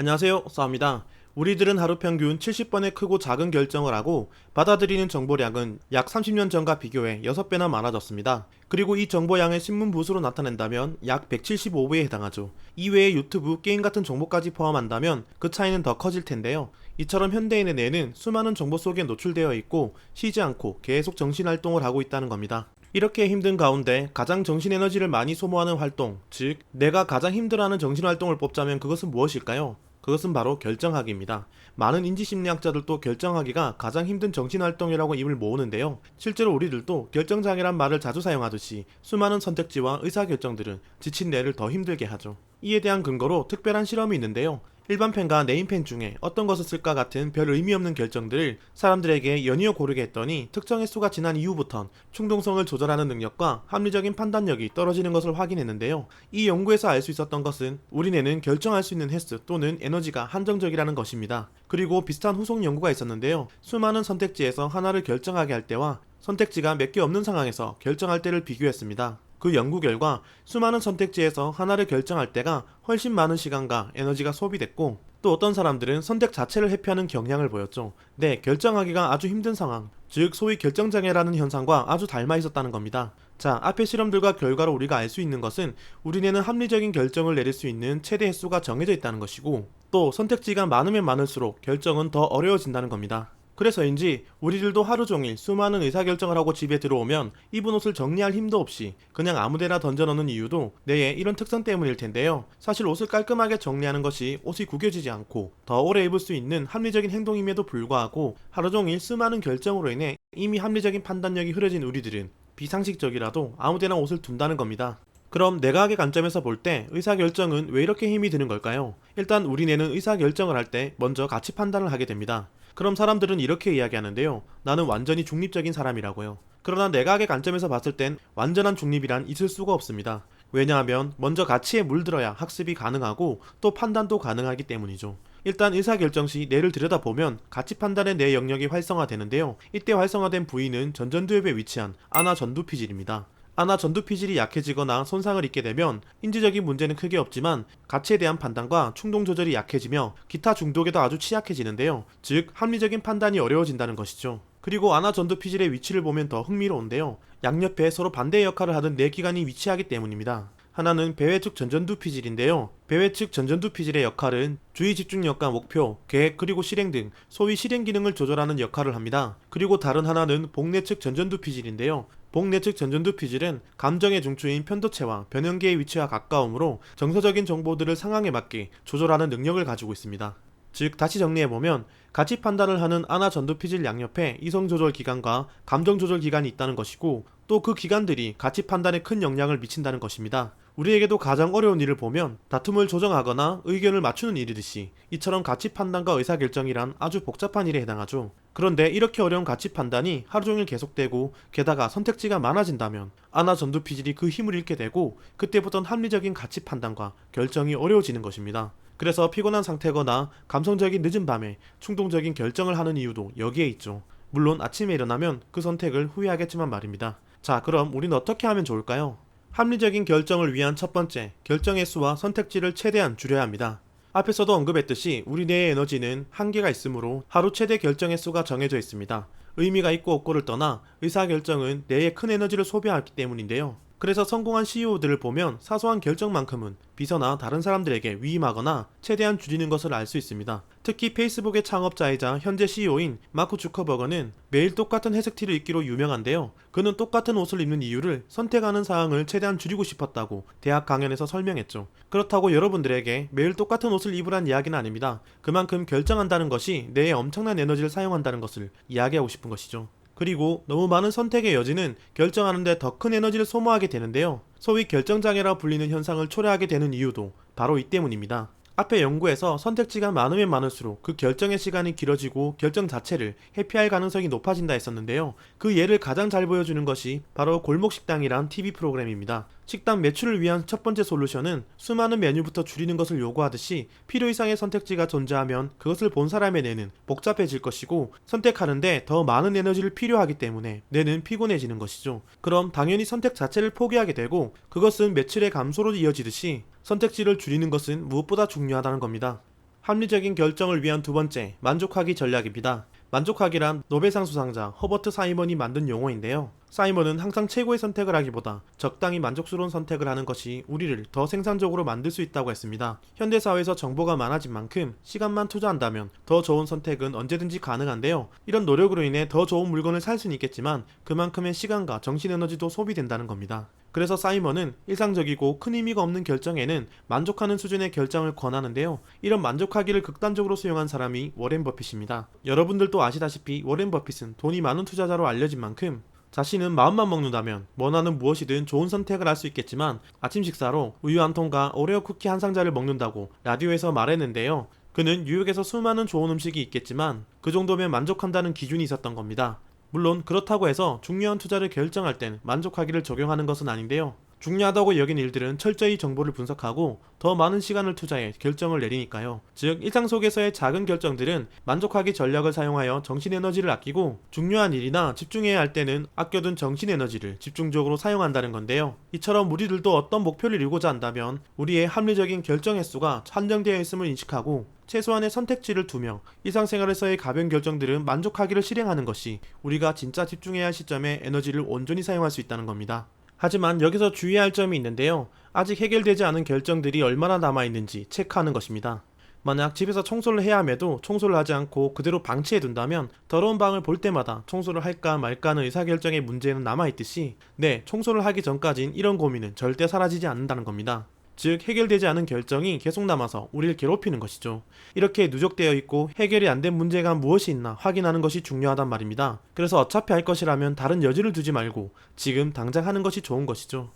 안녕하세요. 싸입니다. 우리들은 하루 평균 70번의 크고 작은 결정을 하고 받아들이는 정보량은 약 30년 전과 비교해 6배나 많아졌습니다. 그리고 이 정보량을 신문 부수로 나타낸다면 약 175배에 해당하죠. 이외에 유튜브, 게임 같은 정보까지 포함한다면 그 차이는 더 커질 텐데요. 이처럼 현대인의 뇌는 수많은 정보 속에 노출되어 있고 쉬지 않고 계속 정신활동을 하고 있다는 겁니다. 이렇게 힘든 가운데 가장 정신 에너지를 많이 소모하는 활동, 즉 내가 가장 힘들어하는 정신 활동을 뽑자면 그것은 무엇일까요? 그것은 바로 결정하기입니다. 많은 인지심리학자들도 결정하기가 가장 힘든 정신활동이라고 입을 모으는데요. 실제로 우리들도 결정장애란 말을 자주 사용하듯이 수많은 선택지와 의사결정들은 지친 뇌를 더 힘들게 하죠. 이에 대한 근거로 특별한 실험이 있는데요. 일반 펜과 네임펜 중에 어떤 것을 쓸까 같은 별 의미 없는 결정들을 사람들에게 연이어 고르게 했더니 특정 횟수가 지난 이후부턴 충동성을 조절하는 능력과 합리적인 판단력이 떨어지는 것을 확인했는데요. 이 연구에서 알 수 있었던 것은 우리 뇌는 결정할 수 있는 횟수 또는 에너지가 한정적이라는 것입니다. 그리고 비슷한 후속 연구가 있었는데요. 수많은 선택지에서 하나를 결정하게 할 때와 선택지가 몇 개 없는 상황에서 결정할 때를 비교했습니다. 그 연구 결과 수많은 선택지에서 하나를 결정할 때가 훨씬 많은 시간과 에너지가 소비됐고 또 어떤 사람들은 선택 자체를 회피하는 경향을 보였죠. 네, 결정하기가 아주 힘든 상황, 즉 소위 결정장애라는 현상과 아주 닮아 있었다는 겁니다. 자, 앞의 실험들과 결과로 우리가 알 수 있는 것은 우리 뇌는 합리적인 결정을 내릴 수 있는 최대 횟수가 정해져 있다는 것이고 또 선택지가 많으면 많을수록 결정은 더 어려워진다는 겁니다. 그래서인지 우리들도 하루 종일 수많은 의사결정을 하고 집에 들어오면 입은 옷을 정리할 힘도 없이 그냥 아무데나 던져넣는 이유도 뇌의 이런 특성 때문일 텐데요. 사실 옷을 깔끔하게 정리하는 것이 옷이 구겨지지 않고 더 오래 입을 수 있는 합리적인 행동임에도 불구하고 하루 종일 수많은 결정으로 인해 이미 합리적인 판단력이 흐려진 우리들은 비상식적이라도 아무데나 옷을 둔다는 겁니다. 그럼 내가학의 관점에서 볼 때 의사결정은 왜 이렇게 힘이 드는 걸까요? 일단 우리 뇌는 의사결정을 할 때 먼저 가치 판단을 하게 됩니다. 그럼 사람들은 이렇게 이야기하는데요. 나는 완전히 중립적인 사람이라고요. 그러나 내가학의 관점에서 봤을 땐 완전한 중립이란 있을 수가 없습니다. 왜냐하면 먼저 가치에 물들어야 학습이 가능하고 또 판단도 가능하기 때문이죠. 일단 의사결정 시 뇌를 들여다보면 가치 판단의 뇌 영역이 활성화되는데요. 이때 활성화된 부위는 전전두엽에 위치한 아나 전두피질입니다. 아나 전두피질이 약해지거나 손상을 입게 되면 인지적인 문제는 크게 없지만 가치에 대한 판단과 충동 조절이 약해지며 기타 중독에도 아주 취약해지는데요. 즉 합리적인 판단이 어려워진다는 것이죠. 그리고 아나 전두피질의 위치를 보면 더 흥미로운데요. 양옆에 서로 반대의 역할을 하던 네 기관이 위치하기 때문입니다. 하나는 배회측 전전두피질인데요. 배회측 전전두피질의 역할은 주의 집중력과 목표, 계획 그리고 실행 등 소위 실행 기능을 조절하는 역할을 합니다. 그리고 다른 하나는 복내측 전전두피질인데요. 복내측 전전두 피질은 감정의 중추인 편도체와 변형계의 위치와 가까우므로 정서적인 정보들을 상황에 맞게 조절하는 능력을 가지고 있습니다. 즉 다시 정리해보면 가치 판단을 하는 아나 전두 피질 양옆에 이성 조절 기관과 감정 조절 기관이 있다는 것이고 또 그 기관들이 가치 판단에 큰 영향을 미친다는 것입니다. 우리에게도 가장 어려운 일을 보면 다툼을 조정하거나 의견을 맞추는 일이듯이 이처럼 가치 판단과 의사결정이란 아주 복잡한 일에 해당하죠. 그런데 이렇게 어려운 가치 판단이 하루 종일 계속되고 게다가 선택지가 많아진다면 아나 전두 피질이 그 힘을 잃게 되고 그때부터는 합리적인 가치 판단과 결정이 어려워지는 것입니다. 그래서 피곤한 상태거나 감성적인 늦은 밤에 충동적인 결정을 하는 이유도 여기에 있죠. 물론 아침에 일어나면 그 선택을 후회하겠지만 말입니다. 자, 그럼 우리는 어떻게 하면 좋을까요? 합리적인 결정을 위한 첫 번째, 결정의 수와 선택지를 최대한 줄여야 합니다. 앞에서도 언급했듯이 우리 뇌의 에너지는 한계가 있으므로 하루 최대 결정의 수가 정해져 있습니다. 의미가 있고 없고를 떠나 의사결정은 뇌의 큰 에너지를 소비하기 때문인데요. 그래서 성공한 CEO들을 보면 사소한 결정만큼은 비서나 다른 사람들에게 위임하거나 최대한 줄이는 것을 알 수 있습니다. 특히 페이스북의 창업자이자 현재 CEO인 마크 주커버거는 매일 똑같은 회색 티를 입기로 유명한데요. 그는 똑같은 옷을 입는 이유를 선택하는 사항을 최대한 줄이고 싶었다고 대학 강연에서 설명했죠. 그렇다고 여러분들에게 매일 똑같은 옷을 입으란 이야기는 아닙니다. 그만큼 결정한다는 것이 뇌에 엄청난 에너지를 사용한다는 것을 이야기하고 싶은 것이죠. 그리고 너무 많은 선택의 여지는 결정하는데 더 큰 에너지를 소모하게 되는데요. 소위 결정장애라 불리는 현상을 초래하게 되는 이유도 바로 이 때문입니다. 앞에 연구에서 선택지가 많으면 많을수록 그 결정의 시간이 길어지고 결정 자체를 회피할 가능성이 높아진다 했었는데요. 그 예를 가장 잘 보여주는 것이 바로 골목식당이란 TV 프로그램입니다. 식당 매출을 위한 첫 번째 솔루션은 수많은 메뉴부터 줄이는 것을 요구하듯이 필요 이상의 선택지가 존재하면 그것을 본 사람의 뇌는 복잡해질 것이고 선택하는데 더 많은 에너지를 필요하기 때문에 뇌는 피곤해지는 것이죠. 그럼 당연히 선택 자체를 포기하게 되고 그것은 매출의 감소로 이어지듯이 선택지를 줄이는 것은 무엇보다 중요하다는 겁니다. 합리적인 결정을 위한 두 번째, 만족하기 전략입니다. 만족하기란 노벨상 수상자 허버트 사이먼이 만든 용어인데요. 사이먼은 항상 최고의 선택을 하기보다 적당히 만족스러운 선택을 하는 것이 우리를 더 생산적으로 만들 수 있다고 했습니다. 현대사회에서 정보가 많아진 만큼 시간만 투자한다면 더 좋은 선택은 언제든지 가능한데요. 이런 노력으로 인해 더 좋은 물건을 살 수는 있겠지만 그만큼의 시간과 정신 에너지도 소비된다는 겁니다. 그래서 사이먼은 일상적이고 큰 의미가 없는 결정에는 만족하는 수준의 결정을 권하는데요. 이런 만족하기를 극단적으로 수용한 사람이 워렌 버핏입니다. 여러분들도 아시다시피 워렌 버핏은 돈이 많은 투자자로 알려진 만큼 자신은 마음만 먹는다면 원하는 무엇이든 좋은 선택을 할 수 있겠지만 아침 식사로 우유 한 통과 오레오 쿠키 한 상자를 먹는다고 라디오에서 말했는데요. 그는 뉴욕에서 수많은 좋은 음식이 있겠지만 그 정도면 만족한다는 기준이 있었던 겁니다. 물론 그렇다고 해서 중요한 투자를 결정할 땐 만족하기를 적용하는 것은 아닌데요. 중요하다고 여긴 일들은 철저히 정보를 분석하고 더 많은 시간을 투자해 결정을 내리니까요. 즉, 일상 속에서의 작은 결정들은 만족하기 전략을 사용하여 정신 에너지를 아끼고 중요한 일이나 집중해야 할 때는 아껴둔 정신 에너지를 집중적으로 사용한다는 건데요. 이처럼 우리들도 어떤 목표를 이루고자 한다면 우리의 합리적인 결정 횟수가 한정되어 있음을 인식하고 최소한의 선택지를 두며 일상생활에서의 가벼운 결정들은 만족하기를 실행하는 것이 우리가 진짜 집중해야 할 시점에 에너지를 온전히 사용할 수 있다는 겁니다. 하지만 여기서 주의해야 할 점이 있는데요. 아직 해결되지 않은 결정들이 얼마나 남아있는지 체크하는 것입니다. 만약 집에서 청소를 해야 함에도 청소를 하지 않고 그대로 방치해 둔다면 더러운 방을 볼 때마다 청소를 할까 말까 하는 의사결정의 문제는 남아있듯이 네, 청소를 하기 전까진 이런 고민은 절대 사라지지 않는다는 겁니다. 즉 해결되지 않은 결정이 계속 남아서 우리를 괴롭히는 것이죠. 이렇게 누적되어 있고 해결이 안 된 문제가 무엇이 있나 확인하는 것이 중요하단 말입니다. 그래서 어차피 할 것이라면 다른 여지를 두지 말고 지금 당장 하는 것이 좋은 것이죠.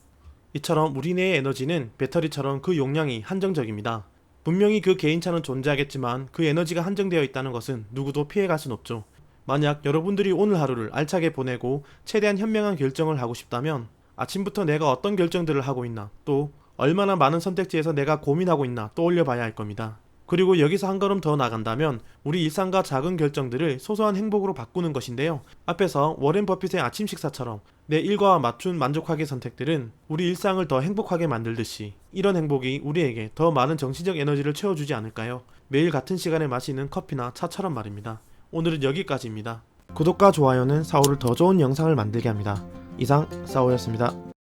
이처럼 우리 뇌의 에너지는 배터리처럼 그 용량이 한정적입니다. 분명히 그 개인차는 존재하겠지만 그 에너지가 한정되어 있다는 것은 누구도 피해갈 순 없죠. 만약 여러분들이 오늘 하루를 알차게 보내고 최대한 현명한 결정을 하고 싶다면 아침부터 내가 어떤 결정들을 하고 있나 또 얼마나 많은 선택지에서 내가 고민하고 있나 떠올려 봐야 할 겁니다. 그리고 여기서 한 걸음 더 나간다면 우리 일상과 작은 결정들을 소소한 행복으로 바꾸는 것인데요. 앞에서 워렌 버핏의 아침 식사처럼 내 일과와 맞춘 만족하게 선택들은 우리 일상을 더 행복하게 만들듯이 이런 행복이 우리에게 더 많은 정신적 에너지를 채워주지 않을까요? 매일 같은 시간에 마시는 커피나 차처럼 말입니다. 오늘은 여기까지입니다. 구독과 좋아요는 사오를 더 좋은 영상을 만들게 합니다. 이상 사오였습니다.